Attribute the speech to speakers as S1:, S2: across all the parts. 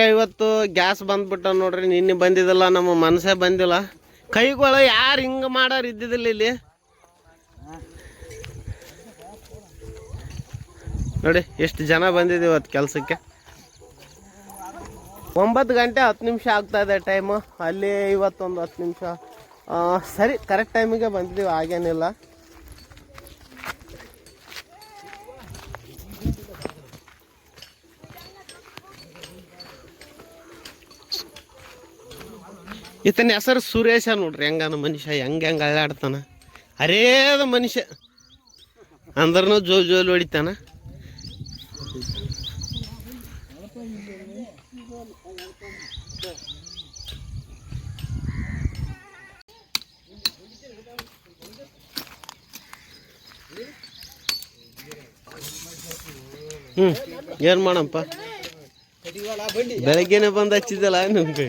S1: ಇವತ್ತು ಗ್ಯಾಸ್ ಬಂದ್ಬಿಟ್ಟ ನೋಡ್ರಿ, ನಿನ್ನೆ ಬಂದಿದ್ದಲ್ಲ, ನಮ್ಮ ಮನಸ್ಸೇ ಬಂದಿಲ್ಲ. ಕೈಗಳು ಯಾರು ಹಿಂಗೆ ಮಾಡೋರು ಇದ್ದಿದ್ದಿಲ್ಲ ಇಲ್ಲಿ. ನೋಡಿ, ಎಷ್ಟು ಜನ ಬಂದಿದ್ದೀವಿ ಇವತ್ತು ಕೆಲಸಕ್ಕೆ. ಒಂಬತ್ತು ಗಂಟೆ ಹತ್ತು ನಿಮಿಷ ಆಗ್ತಾ ಇದೆ ಟೈಮು ಅಲ್ಲಿ ಇವತ್ತೊಂದು ಹತ್ತು ನಿಮಿಷ. ಸರಿ ಕರೆಕ್ಟ್ ಟೈಮಿಗೆ ಬಂದಿದ್ದೀವಿ, ಹಾಗೇನಿಲ್ಲ. ಈತನ ಹೆಸರು ಸುರೇಶ ನೋಡ್ರಿ ಹೆಂಗನ ಮನುಷ್ಯ, ಹೆಂಗೆ ಹೆಂಗೆ ಅಳ್ಳಾಡ್ತಾನ. ಅರೇದ ಮನುಷ್ಯ. ಅಂದ್ರೂ ಜೋ ಜೋಲ್ ಹೊಡಿತಾನ. ಹ್ಞೂ ಏನು ಮಾಡಪ್ಪ ಬೆಳಗ್ಗೆನೆ ಬಂದು ಹಚ್ಚಿದ್ದಲ್ಲ ನಿಮ್ಗೆ?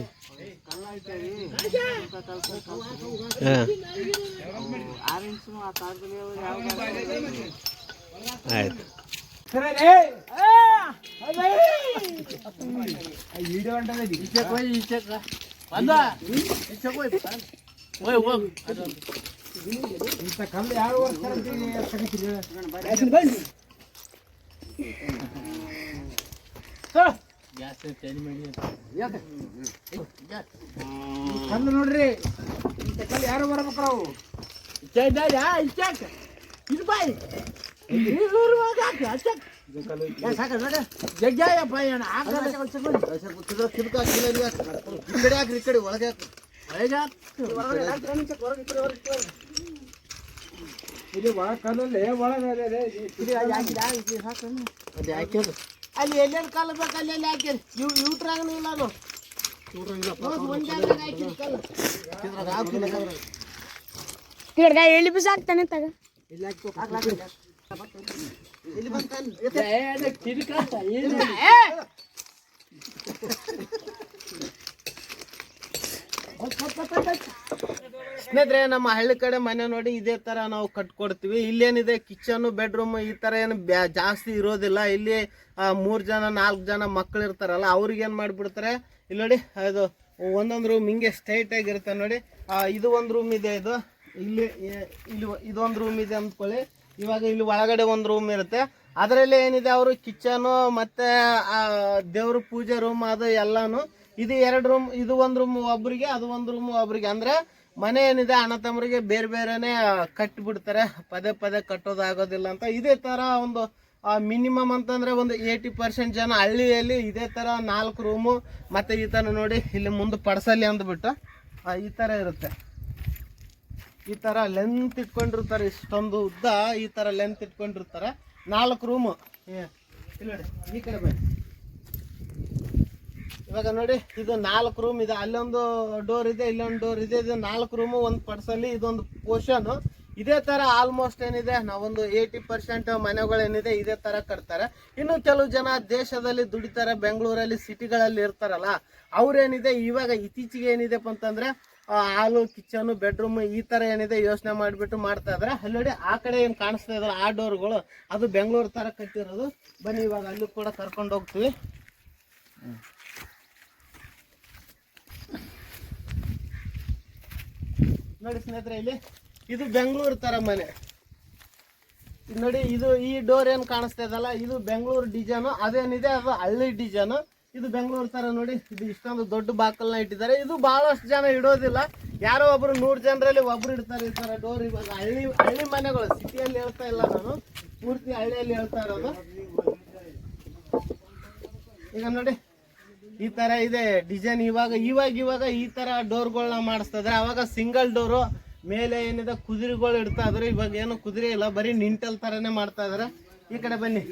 S1: ಹಾಂ. ಆಯ್ತು.
S2: ಕಲ್ಲು ನೋಡ್ರಿ ಇಂಥ ಕಲ್ಲು ಯಾರು ಬರ್ಬೇಕ್ರ ಅವು ಇದು ಬಾಯ್. ಜಗ್ಗಾಯಪ್ಪ ಏನು
S1: ಕಡೆ ಹಾಕ್ರಿ ಈ ಕಡೆ ಒಳಗೆ
S2: ಇದು ಒಳ ಕಲ್ಲಲ್ಲಿ ಒಳಗೆ
S1: ಅಲ್ಲಿ ಎಲ್ಲೆಲ್ಲಿ ಕಾಲ ಬೇಕು ಅಲ್ಲಿ ಅಲ್ಲಿ ಹಾಕಿರಿ ಇವ್ ಇವ್ಟ್ರಾಗ ಇಲ್ಲ ಅದು. ಹೌದು,
S3: ಎಲ್ಲಿ ಆಗ್ತಾನೆ ತಗ.
S1: ಸ್ನೇಹಿತರೆ ನಮ್ಮ ಹಳ್ಳಿ ಕಡೆ ಮನೆ ನೋಡಿ ಇದೇ ತರ ನಾವು ಕಟ್ಕೊಡ್ತೀವಿ. ಇಲ್ಲೇನಿದೆ ಕಿಚನ್ ಬೆಡ್ರೂಮ್ ಈ ತರ ಏನು ಜಾಸ್ತಿ ಇರೋದಿಲ್ಲ. ಇಲ್ಲಿ ಮೂರು ಜನ ನಾಲ್ಕು ಜನ ಮಕ್ಳು ಇರ್ತಾರಲ್ಲ ಅವ್ರಿಗೆ ಏನ್ ಮಾಡ್ಬಿಡ್ತಾರೆ? ಇಲ್ಲಿ ನೋಡಿ, ಅದು ಒಂದೊಂದು ರೂಮ್ ಹಿಂಗೆ ಸ್ಟ್ರೈಟ್ ಆಗಿರುತ್ತೆ ನೋಡಿ. ಇದು ಒಂದು ರೂಮ್ ಇದೆ ಇದು. ಇಲ್ಲಿ ಇಲ್ಲಿ ಇದೊಂದು ರೂಮ್ ಇದೆ ಅಂದ್ಕೊಳ್ಳಿ. ಇವಾಗ ಇಲ್ಲಿ ಒಳಗಡೆ ಒಂದು ರೂಮ್ ಇರುತ್ತೆ. ಅದರಲ್ಲಿ ಏನಿದೆ ಅವರು ಕಿಚನು ಮತ್ತೆ ದೇವ್ರ ಪೂಜೆ ರೂಮ್ ಅದು ಎಲ್ಲಾನು. ಇದು ಎರಡು ರೂಮ್ ಇದು ಒಂದು ರೂಮ್ ಒಬ್ಬರಿಗೆ ಅದು ಒಂದು ರೂಮ್ ಒಬ್ಬರಿಗೆ ಅಂದ್ರೆ ಮನೆ ಏನಿದೆ, ಅಣ್ಣ ತಮ್ಮರಿಗೆ ಬೇರೆ ಬೇರೆನೆ ಕಟ್ಟಿಬಿಡ್ತಾರೆ ಪದೇ ಪದೇ ಕಟ್ಟೋದಾಗೋದಿಲ್ಲ ಅಂತ. ಇದೇ ತರ ಒಂದು ಮಿನಿಮಮ್ ಅಂತಂದ್ರೆ ಒಂದು ಏಯ್ಟಿ ಪರ್ಸೆಂಟ್ ಜನ ಹಳ್ಳಿಯಲ್ಲಿ ಇದೇ ತರ ನಾಲ್ಕು ರೂಮು ಮತ್ತೆ ಈ ತರ ನೋಡಿ ಇಲ್ಲಿ ಮುಂದೆ ಪಡ್ಸಲಿ ಅಂದ್ಬಿಟ್ಟು ಈ ತರ ಇರುತ್ತೆ. ಈ ತರ ಲೆಂತ್ ಇಟ್ಕೊಂಡಿರ್ತಾರೆ, ಇಷ್ಟೊಂದು ಉದ್ದ, ಈ ತರ ಲೆಂತ್ ಇಟ್ಕೊಂಡಿರ್ತಾರೆ. ನಾಲ್ಕು ರೂಮು ಈ ಕಡೆ ಬನ್ನಿ. ಇವಾಗ ನೋಡಿ, ಇದು ನಾಲ್ಕು ರೂಮ್ ಇದೆ. ಅಲ್ಲೊಂದು ಡೋರ್ ಇದೆ, ಇಲ್ಲೊಂದು ಡೋರ್ ಇದೆ. ಇದು ನಾಲ್ಕು ರೂಮು ಒಂದು ಪಡ್ಸಲ್ಲಿ ಇದೊಂದು ಪೋರ್ಷನ್ ಇದೇ ತರ ಆಲ್ಮೋಸ್ಟ್ ಏನಿದೆ, ನಾವೊಂದು ಏಯ್ಟಿ ಪರ್ಸೆಂಟ್ ಮನೆಗಳೇನಿದೆ ಇದೇ ತರ ಕಟ್ತಾರೆ. ಇನ್ನು ಕೆಲವು ಜನ ದೇಶದಲ್ಲಿ ದುಡಿತಾರೆ, ಬೆಂಗಳೂರಲ್ಲಿ ಸಿಟಿಗಳಲ್ಲಿ ಇರ್ತಾರಲ್ಲ, ಅವ್ರೇನಿದೆ, ಇವಾಗ ಇತ್ತೀಚೆಗೆ ಏನಿದೆಪ್ಪ ಅಂತಂದ್ರೆ ಹಾಲು ಕಿಚನ್ ಬೆಡ್ರೂಮ್ ಈ ತರ ಏನಿದೆ ಯೋಚನೆ ಮಾಡಿಬಿಟ್ಟು ಮಾಡ್ತಾ ಇದಾರೆ. ಅಲ್ಲಿ ಆ ಕಡೆ ಏನು ಕಾಣಿಸ್ತಾ ಇದಾರೆ, ಆ ಡೋರ್ಗಳು ಅದು ಬೆಂಗಳೂರು ತರ ಕಟ್ಟಿರೋದು. ಬನ್ನಿ, ಇವಾಗ ಅಲ್ಲೂ ಕೂಡ ಕರ್ಕೊಂಡು ಹೋಗ್ತೀವಿ. ನೋಡಿ ಸ್ನೇಹಿತರೆ, ಇಲ್ಲಿ ಇದು ಬೆಂಗಳೂರು ತರ ಮನೆ. ನೋಡಿ, ಇದು ಈ ಡೋರ್ ಏನು ಕಾಣಿಸ್ತಾ ಇದಲ್ಲ ಇದು ಬೆಂಗಳೂರು ಡಿಸೈನು ಅದೇನಿದೆ? ಅದು ಹಳ್ಳಿ ಡಿಸೈನು ಇದು ಬೆಂಗಳೂರು ತರ ನೋಡಿ, ಇದು ಇಷ್ಟೊಂದು ದೊಡ್ಡ ಬಾಕಲ್ನ ಇಟ್ಟಿದ್ದಾರೆ. ಇದು ಬಹಳಷ್ಟು ಜನ ಇಡೋದಿಲ್ಲ. ಯಾರೋ ಒಬ್ರು ನೂರು ಜನರಲ್ಲಿ ಒಬ್ರು ಇಡ್ತಾರೆ ಈ ತರ ಡೋರ್ ಇವಾಗ ಹಳ್ಳಿ ಹಳ್ಳಿ ಮನೆಗಳು, ಸಿಟಿಯಲ್ಲಿ ಹೇಳ್ತಾ ಇಲ್ಲ ನಾನು. ಪೂರ್ತಿ ಹಳ್ಳಿಯಲ್ಲಿ ಹೇಳ್ತಾ ಇರೋದು. ಈಗ ನೋಡಿ, ಈ ತರ ಇದೆ ಡಿಸೈನ್ ಇವಾಗ ಇವಾಗ ಇವಾಗ ಈ ತರ ಡೋರ್ಗಳನ್ನ ಮಾಡಿಸ್ತಾ ಇದಾರೆ ಅವಾಗ ಸಿಂಗಲ್ ಡೋರು ಮೇಲೆ ಏನಿದೆ, ಕುದುರೆಗಳು ಇಡ್ತಾ ಇದ್ರು. ಇವಾಗ ಏನು ಕುದುರೆ ಇಲ್ಲ, ಬರೀ ನಿಂಟಲ್ ಥರನೇ ಮಾಡ್ತಾ ಇದಾರೆ. ಈ ಕಡೆ ಬನ್ನಿ.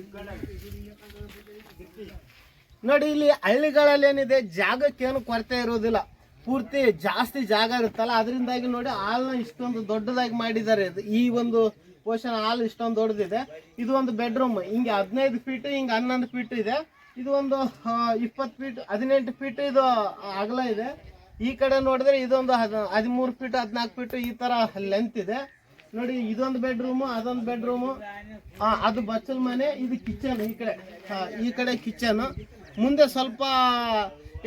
S1: ನೋಡಿ, ಇಲ್ಲಿ ಹಳ್ಳಿಗಳಲ್ಲಿ ಏನಿದೆ ಜಾಗಕ್ಕೇನು ಕೊರತೆ ಇರೋದಿಲ್ಲ ಪೂರ್ತಿ ಜಾಸ್ತಿ ಜಾಗ ಇರುತ್ತಲ್ಲ ಅದರಿಂದಾಗಿ ನೋಡಿ ಹಾಲ್ನ ಇಷ್ಟೊಂದು ದೊಡ್ಡದಾಗಿ ಮಾಡಿದ್ದಾರೆ. ಈ ಒಂದು ಪೋಷಣ ಹಾಲ್ ಇಷ್ಟೊಂದು ದೊಡ್ಡದಿದೆ. ಇದು ಒಂದು ಬೆಡ್ರೂಮ್ ಹಿಂಗೆ ಹದಿನೈದು ಫೀಟ್ ಹಿಂಗೆ ಹನ್ನೊಂದು ಫೀಟ್ ಇದೆ. ಇದು ಒಂದು ಇಪ್ಪತ್ತು ಫೀಟ್ ಹದಿನೆಂಟು ಫೀಟ್ ಇದು ಅಗಲ ಇದೆ. ಈ ಕಡೆ ನೋಡಿದ್ರೆ ಇದೊಂದು ಹದ ಹದಿಮೂರು ಫೀಟ್ ಹದಿನಾಲ್ಕು ಫೀಟ್ ಈ ತರ ಲೆಂತ್ ಇದೆ. ನೋಡಿ, ಇದೊಂದು ಬೆಡ್ರೂಮು ಅದೊಂದು ಬೆಡ್ರೂಮು ಅದು ಬಚ್ಚಲ್ ಮನೆ, ಇದು ಕಿಚನ್ ಈ ಕಡೆ. ಈ ಕಡೆ ಕಿಚನ್ ಮುಂದೆ ಸ್ವಲ್ಪ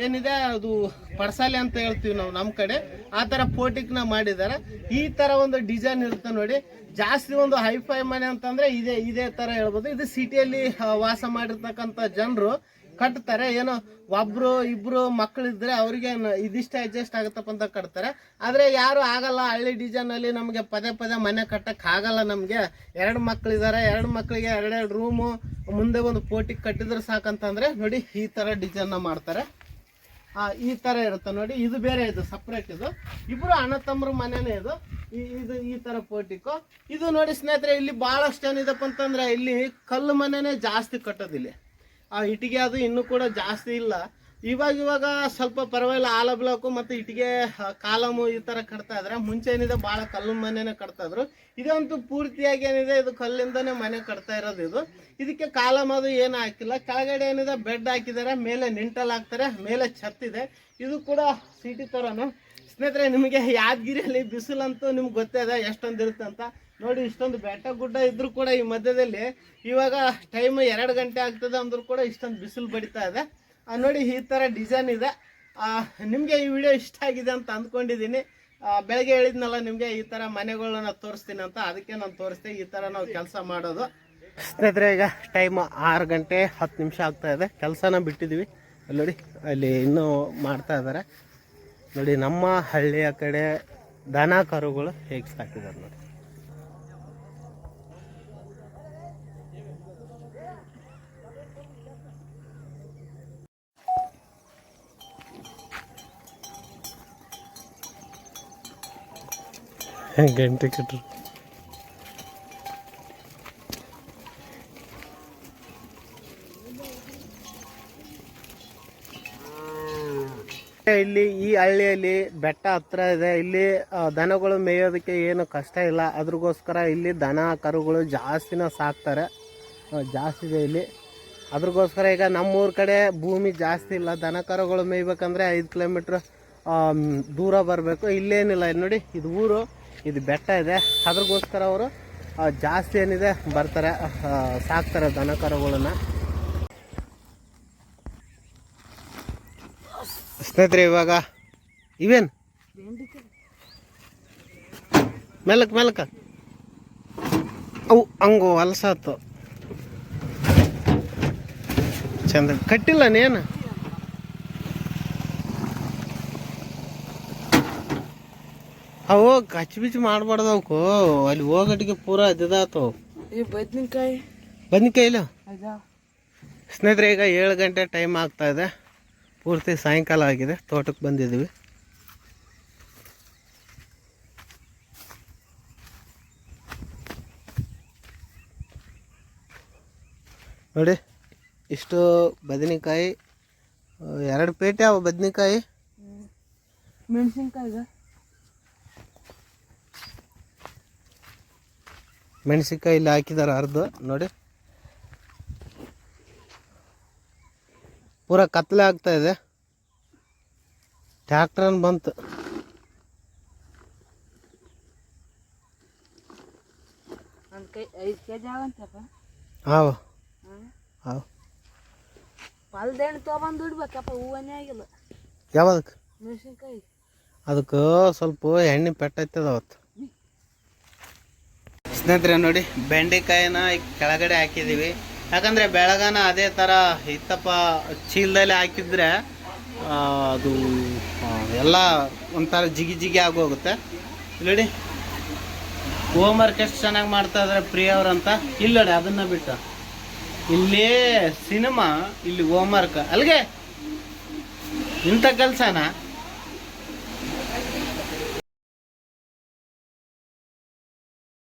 S1: ಏನಿದೆ, ಅದು ಪಡ್ಸಾಲೆ ಅಂತ ಹೇಳ್ತೀವಿ ನಾವು ನಮ್ಮ ಕಡೆ. ಆ ಥರ ಪೋಟಿಕ್ನ ಮಾಡಿದ್ದಾರೆ. ಈ ಥರ ಒಂದು ಡಿಸೈನ್ ಇರುತ್ತೆ ನೋಡಿ. ಜಾಸ್ತಿ ಒಂದು ಹೈಫೈ ಮನೆ ಅಂತಂದ್ರೆ ಇದೇ ಇದೇ ಥರ ಹೇಳ್ಬೋದು. ಇದು ಸಿಟಿಯಲ್ಲಿ ವಾಸ ಮಾಡಿರ್ತಕ್ಕಂಥ ಜನರು ಕಟ್ತಾರೆ, ಏನೋ ಒಬ್ರು ಇಬ್ರು ಮಕ್ಕಳಿದ್ರೆ ಅವ್ರಿಗೆ ಇದಿಷ್ಟೇ ಅಡ್ಜಸ್ಟ್ ಆಗುತ್ತಪ್ಪ ಅಂತ ಕಟ್ತಾರೆ. ಆದ್ರೆ ಯಾರು ಆಗಲ್ಲ, ಹಳ್ಳಿ ಡಿಸೈನ್ ಅಲ್ಲಿ ನಮಗೆ ಪದೇ ಪದೇ ಮನೆ ಕಟ್ಟಕ್ ಆಗಲ್ಲ ನಮಗೆ. ಎರಡು ಮಕ್ಕಳಿದ್ದಾರೆ ಎರಡು ಮಕ್ಕಳಿಗೆ ಎರಡೆರಡು ರೂಮು ಮುಂದೆ ಒಂದು ಪೋಟಿಗೆ ಕಟ್ಟಿದ್ರೆ ಸಾಕಂತಂದರೆ ನೋಡಿ ಈ ತರ ಡಿಸೈನ್ ಮಾಡ್ತಾರೆ. ಈ ತರ ಇರುತ್ತೆ ನೋಡಿ, ಇದು ಬೇರೆ ಇದು ಸಪ್ರೇಟ್ ಇದು. ಇಬ್ರು ಅಣ್ಣ ತಮ್ಮರು ಮನೆನೇ ಇದು. ಇದು ಈ ತರ ಪೋಟಿಕು. ಇದು ನೋಡಿ ಸ್ನೇಹಿತರೆ, ಇಲ್ಲಿ ಬಹಳಷ್ಟು ಏನಿದಪ್ಪ ಅಂತಂದ್ರೆ ಇಲ್ಲಿ ಕಲ್ಲು ಮನೆನೇ ಜಾಸ್ತಿ ಕಟ್ಟೋದಿಲ್ಲಿ. ಆ ಇಟ್ಟಿಗೆ ಅದು ಇನ್ನೂ ಕೂಡ ಜಾಸ್ತಿ ಇಲ್ಲ. ಇವಾಗ ಇವಾಗ ಸ್ವಲ್ಪ ಪರವಾಗಿಲ್ಲ, ಆಲ ಬ್ಲಾಕು ಮತ್ತು ಇಟ್ಟಿಗೆ ಕಾಲಮು ಈ ಥರ ಕಟ್ತಾ ಇದ್ರೆ. ಮುಂಚೆ ಏನಿದೆ ಭಾಳ ಕಲ್ಲು ಮನೆನೇ ಕಟ್ತಾ ಇದ್ರು. ಇದಂತೂ ಪೂರ್ತಿಯಾಗಿ ಏನಿದೆ, ಇದು ಕಲ್ಲಿಂದನೇ ಮನೆ ಕಟ್ತಾ ಇರೋದು ಇದು. ಇದಕ್ಕೆ ಕಾಲಮ್ ಅದು ಏನು ಹಾಕಿಲ್ಲ. ಕೆಳಗಡೆ ಏನಿದೆ, ಬೆಡ್ ಹಾಕಿದ್ದಾರೆ, ಮೇಲೆ ನಿಂಟಲ್ ಹಾಕ್ತಾರೆ, ಮೇಲೆ ಛತ್ತಿದೆ ಇದೆ. ಇದು ಕೂಡ ಸಿಟಿ ಥರನು ಸ್ನೇಹಿತರೆ, ನಿಮಗೆ ಯಾದಗಿರಿಯಲ್ಲಿ ಬಿಸಿಲಂತೂ ನಿಮ್ಗೆ ಗೊತ್ತೇ ಇದೆ ಎಷ್ಟೊಂದು ಇರುತ್ತೆ ಅಂತ. ನೋಡಿ, ಇಷ್ಟೊಂದು ಬೆಟ್ಟ ಗುಡ್ಡ ಇದ್ರೂ ಕೂಡ ಈ ಮಧ್ಯದಲ್ಲಿ ಇವಾಗ ಟೈಮ್ ಎರಡು ಗಂಟೆ ಆಗ್ತದೆ ಅಂದ್ರೂ ಕೂಡ ಇಷ್ಟೊಂದು ಬಿಸಿಲು ಬಡಿತಾ ಇದೆ. ನೋಡಿ, ಈ ಥರ ಡಿಸೈನ್ ಇದೆ. ನಿಮಗೆ ಈ ವಿಡಿಯೋ ಇಷ್ಟ ಆಗಿದೆ ಅಂತ ಅಂದ್ಕೊಂಡಿದ್ದೀನಿ. ಬೆಳಗ್ಗೆ ಹೇಳಿದ್ನಲ್ಲ ನಿಮಗೆ, ಈ ಥರ ಮನೆಗಳನ್ನ ತೋರಿಸ್ತೀನಿ ಅಂತ. ಅದಕ್ಕೆ ನಾನು ತೋರಿಸ್ದೆ, ಈ ಥರ ನಾವು ಕೆಲಸ ಮಾಡೋದು. ಸ್ನೇಹಿತರೆ, ಈಗ ಟೈಮ್ ಆರು ಗಂಟೆ ಹತ್ತು ನಿಮಿಷ ಆಗ್ತಾ ಇದೆ. ಕೆಲಸನ ಬಿಟ್ಟಿದ್ದೀವಿ ಅಲ್ಲಿ ನೋಡಿ, ಅಲ್ಲಿ ಇನ್ನೂ ಮಾಡ್ತಾ ಇದ್ದಾರೆ. ನೋಡಿ, ನಮ್ಮ ಹಳ್ಳಿಯ ಕಡೆ ದನ ಕರುಗಳು ಹೇಗೆ ಸಾಕಿದ್ದಾರೆ ನೋಡಿ. ಗಂಟೆ ಕಟ್ರು ಇಲ್ಲಿ ಈ ಹಳ್ಳಿಯಲ್ಲಿ ಬೆಟ್ಟ ಹತ್ರ ಇದೆ. ಇಲ್ಲಿ ದನಗಳು ಮೇಯೋದಕ್ಕೆ ಏನು ಕಷ್ಟ ಇಲ್ಲ. ಅದ್ರಗೋಸ್ಕರ ಇಲ್ಲಿ ದನ, ಕರುಗಳು ಜಾಸ್ತಿನ ಸಾಕ್ತಾರೆ. ಜಾಸ್ತಿ ಇದೆ ಇಲ್ಲಿ. ಅದ್ರಗೋಸ್ಕರ ಈಗ ನಮ್ಮೂರ ಕಡೆ ಭೂಮಿ ಜಾಸ್ತಿ ಇಲ್ಲ. ದನ, ಕರುಗಳು ಮೇಯ್ಬೇಕಂದ್ರೆ ಐದು ಕಿಲೋಮೀಟ್ರ್ ದೂರ ಬರಬೇಕು. ಇಲ್ಲೇನಿಲ್ಲ. ಇಲ್ಲಿ ನೋಡಿ, ಇದು ಊರು. ಇದು ಬೆಟ್ಟ ಇದೆ. ಅದ್ರಗೋಸ್ಕರ ಅವರು ಜಾಸ್ತಿ ಏನಿದೆ ಬರ್ತಾರೆ ಸಾಕ್ತಾರೆ ದನ ಕರುಗಳನ್ನ. ಸ್ನೇಹಿತರೆ, ಇವಾಗ ಇವೇನು? ಮೆಲಕ್, ಮೆಲಕ. ಅವು ಹಂಗು ಹೊಲಸಾತು. ಚಂದ. ಕಟ್ಟಿಲ್ಲ ನೇನು? ಅವು ಕಚ್ಚಿ ಬಿಚ್ಚಿ ಮಾಡಬಾರ್ದು ಅವಕ್ಕೂ ಅಲ್ಲಿ ಹೋಗಟ್ಟಿಗೆ ಪೂರ ಇದಾತವು
S3: ಈ ಬದ್ನಿಕಾಯಿ?
S1: ಬನ್ನಿಕಾಯಿ ಇಲ್ಲ? ಸ್ನೇಹಿತರೆ ಈಗ ಏಳು ಗಂಟೆ ಟೈಮ್ ಆಗ್ತಾ ಇದೆ. ಪೂರ್ತಿ ಸಾಯಂಕಾಲ ಆಗಿದೆ. ತೋಟಕ್ಕೆ ಬಂದಿದ್ದೀವಿ. ನೋಡಿ ಇಷ್ಟು ಬದನೆಕಾಯಿ ಎರಡು ಪೇಟೆ ಅವು ಬದನೆಕಾಯಿ.
S3: ಮೆಣಸಿನ್ಕಾಯಿಗ?
S1: ಮೆಣಸಿನ್ಕಾಯಿ ಇಲ್ಲಿ ಹಾಕಿದಾರೆ ಅರ್ಧ ನೋಡಿ. ಪೂರ ಕತ್ಲೆ ಆಗ್ತಾ ಇದೆ. ಟ್ಯಾಕ್ಟ್ರನ್ ಬಂತು. ಹಾವ ಹಾವ ಯಾವ್ದಕ್ಕೆ ಅದಕ್ಕೆ ಸ್ವಲ್ಪ ಎಣ್ಣೆ ಪೆಟ್ಟೈತದ ಅವತ್ತು. ಸ್ನೇಹಿತರೆ, ನೋಡಿ, ಬೆಂಡೆಕಾಯಿನ ಕೆಳಗಡೆ ಹಾಕಿದ್ದೀವಿ. ಯಾಕಂದರೆ ಬೆಳಗಾನ ಅದೇ ಥರ ಇತ್ತಪ್ಪ ಚೀಲದಲ್ಲಿ ಹಾಕಿದ್ರೆ ಅದು ಎಲ್ಲ ಒಂಥರ ಜಿಗಿ ಜಿಗಿ ಆಗೋಗುತ್ತೆ. ಇಲ್ಲಿ ನೋಡಿ ಹೋಮ್ ವರ್ಕ್ ಎಷ್ಟು ಚೆನ್ನಾಗಿ ಮಾಡ್ತಾ ಇದ್ರೆ ಪ್ರಿಯ ಅವ್ರಂತ ಇಲ್ಲಡಿ ನೋಡಿ, ಅದನ್ನ ಬಿಟ್ಟು. ಇಲ್ಲಿ ಸಿನಿಮಾ ಇಲ್ಲಿ ಹೋಮ್ ವರ್ಕ್ ಅಲ್ಲಿಗೆ ಇಂಥ ಕೆಲಸನ?